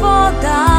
foda.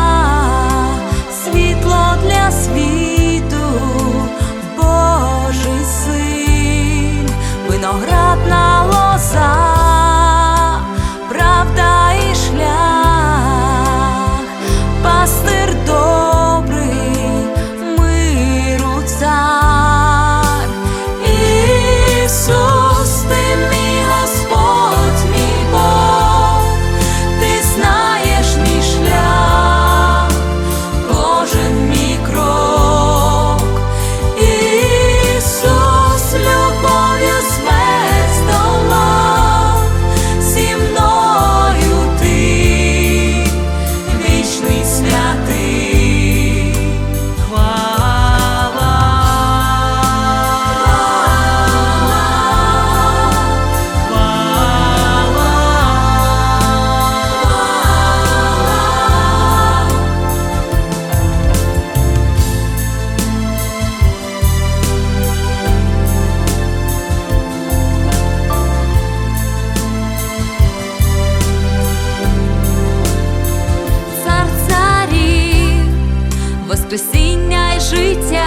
Воскресіння й життя,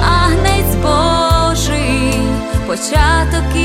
агнець Божий, початок. і